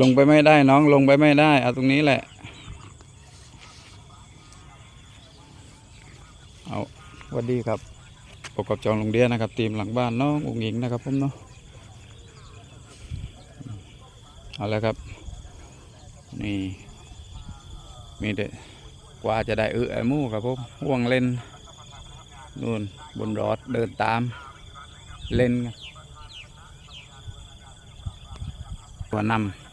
ลงไปไม่ได้น้องลงไปไม่ได้เอาตรงนี้แหละ เอาสวัสดีครับปกกับจองลงเดียนะครับทีมหลังบ้านน้องอุ๋งอิงนะครับผมเนาะเอาแล้วครับ นี่มีเด็กว่าจะได้เออไอมู่ครับผมห่วงเล่นนู่นบนรถเดินตามเล่นกันตัวนำ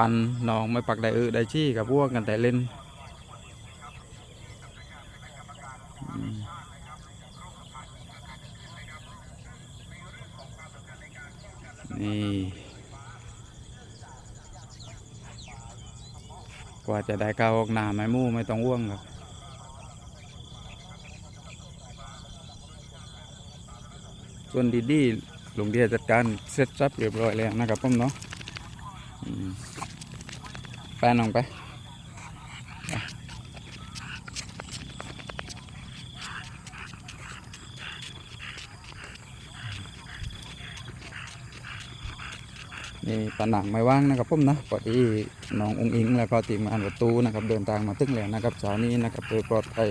ปันน้องไม่ปักได้เออได้ชี้กับพวกกันแต่เล่นนี่กว่าจะได้ก้าวออกหนาไม้มู่ไม่ต้องว่วงครับส่วนดีดีๆลุงเดียจัดการเสร็จสับเรียบร้อยแล้วนะครับผมเนาะ ไปน้องไปนี่ผนังไม่ว่างนะครับผมนะพอดีน้ององค์อิงแล้วก็ทีมงานประตูนะครับเดินทางมาถึงแล้วนะครับเช้านี้นะครับโดยปลอดภัย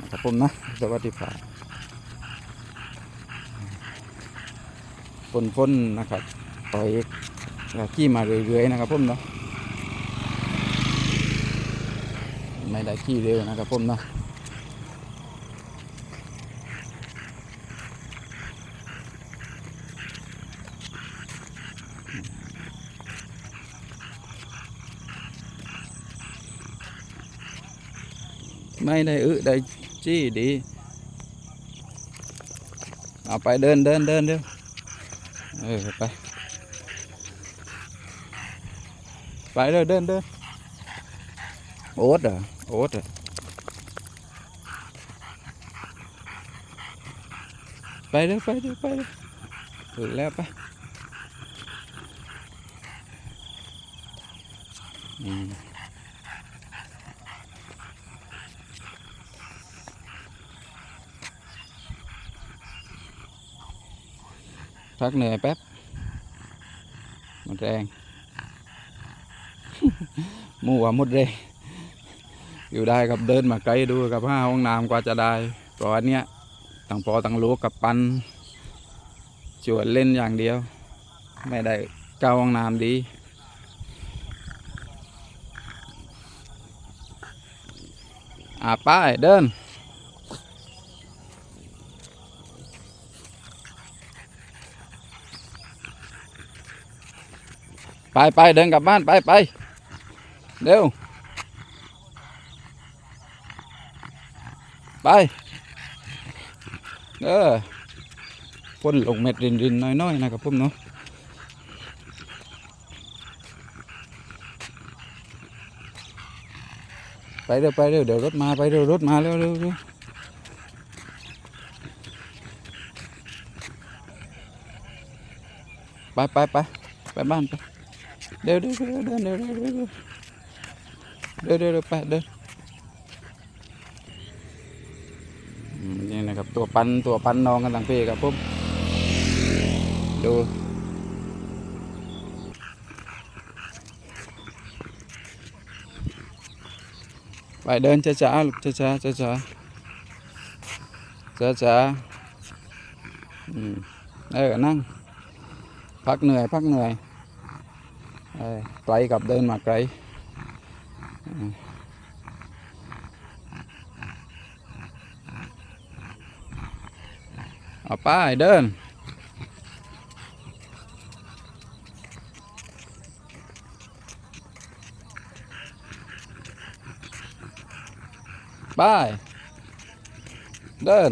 นะครับผมนะสวัสดีครับฝนฝนนะครับปล่อย แล้วขี้มาเรื่อยๆนะครับผมเนาะไม่ได้ขี้เร็วนะครับผมเนาะไม่ได้อึได้จี้ดี เอาไปเดินเดินเดินเร็วเออไป ไปเร็วเดินเดินโอ๊ตเหรอโอ๊ตเหรอไปเร็วไปเร็วไปเร็วถึงแล้วไปอืมพักเหนื่อยแป๊บหมดแรงห มู่ว่าหมดแรงอยู่ได้ครับเดินมาไกลดูกับห้าห้องน้ำกว่าจะได้เพราะอันเนี้ยต่างปอต่างลูกกับปันชวนเล่นอย่างเดียว ไม่ได้เก้าห้องน้ำดีอาป้ายเดินไปไปเดินกลับบ้านไปไป เร็ว ไป เออพ่นลงเม็ดรินรินๆน้อยๆนะครับผมเนาะไปเร็วไปเร็วเดี๋ยวรถมาไปเร็วรถมาเร็วเร็วเร็วไปไปไปไปบ้านไปเดี๋ยวเดี๋ยวเดินเดี๋ยวเดี๋ยวเดี๋ยว เดี๋ยวเดี๋ยวเดี๋ยวไปเดินนี่นะครับตัวปันตัวปันนองกันต่างเพครับผมดูไปเดินช้าๆลูกช้าๆช้าๆช้าๆอืมเออนั่ง พักเหนื่อย พักเหนื่อยไกลกับเดินมาไกล เอาไป้ายเดินไป้ายเดิน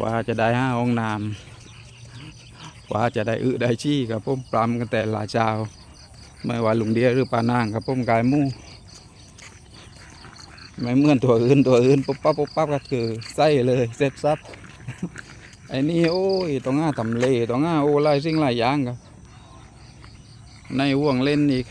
กว่าจะได้ห้าห้องน้ำกว่าจะได้อึได้ชี้ครับผมปรำกันแต่หลายเจ้าไม่ว่าลุงเดียหรือปานางครับผมกายมู่ไม่เมื่อนตัวอื่นตัวอื่นปุ๊บปั๊บปุ๊บปั๊บก็คือไส้เลยเสร็จซับไอ้นี่โอ้ยต้องง่าทำเลต้องง่าโอ้หลายสิ่งหลายอย่างครับในห่วงเล่นอีก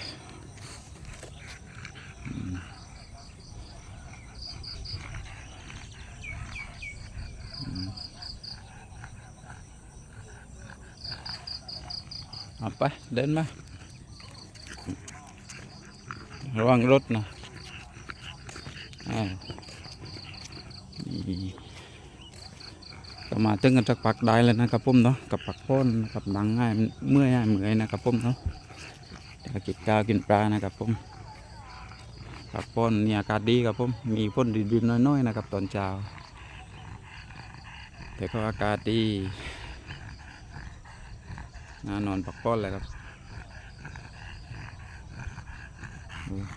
ไป เดินมา ระวังรถนะอ้าวนี่ก็มาตึงกันสักปักได้แล้วนะครับผมเนาะกับปักพ้นกับดังง่ายเมื่อยง่ายเหมื่อยนะครับผมเนาะกินข้าวกินปลานะครับผมปักพ้นนี่อากาศดีครับผมมีฝนดินๆน้อยๆนะครับตอนเช้าแต่ก็อากาศดี น่านอนพักผ่อนเลยครับ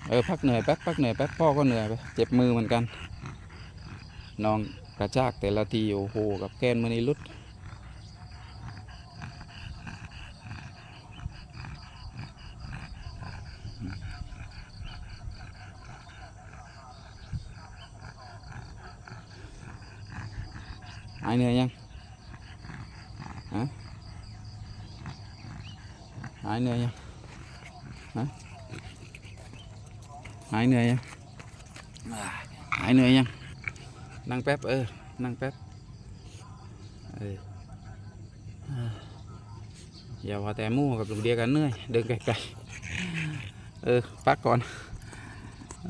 เออพักเหนื่อยแป๊บพักเหนื่อยแป๊บพ่อก็เหนื่อยไปเจ็บมือเหมือนกันน้องกระชากแต่ละทีโอ้โหกับแกนมือนี่ลุดหายเหนื่อยยังฮะหายเหนื่อยยังฮะหายเหนื่อยยังหายเหนื่อยยังนั่งแป๊บเออนั่งแป๊บเอออย่าว่าแต่มู่กับลุงเดียกันเหนื่อยเดินไกลๆเออพักก่อน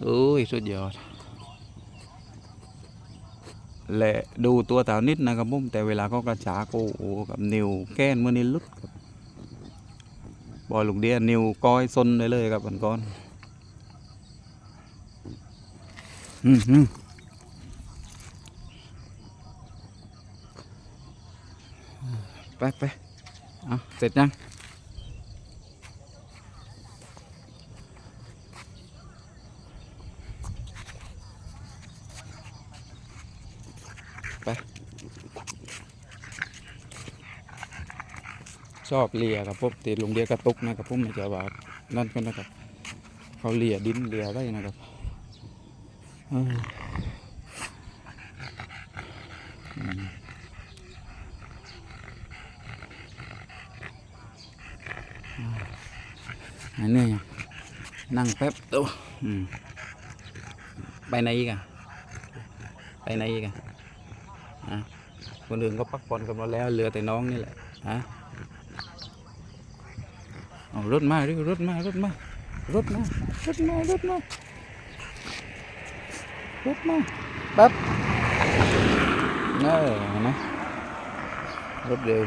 โอ้ยสุดยอดและดูตัวเต่านิดนะครับผมแต่เวลาเขากระชากโอ้โหกับนิวแก้นเมื่อนี้ลุดครับ บอยลูกเดียนิวก้อยซนได้เลยครับมันก้อนอืมอืมไปไปเอาเสร็จยัง ชอบเลียครับผมตีลุงเดียกระตุกนะครับผมไม่ใช่ว่านั่นก็นะครับ เขาเลียดินเลียไว้นะครับเอออืมหนื่อยยังนั่งแป๊บตัวไปไหนอีกอะไปไหนอีกอะอะคนอื่นก็พักผ่อนกันหมดแล้วเหลือแต่น้องนี่แหละฮะ เอารถมาดิรถมารถมารถมารถมารถมารถมาแป๊บเออนะรถเร็ว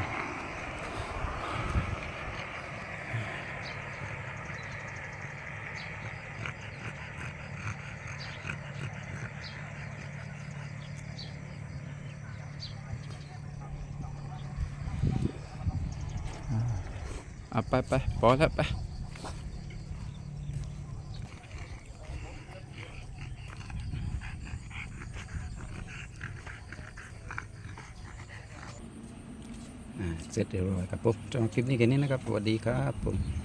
เอาไปไปพอแล้วไปเสร็จเรียบร้อยครับผมสำหรับคลิปนี้แค่นี้นะครับสวัสดีครับผม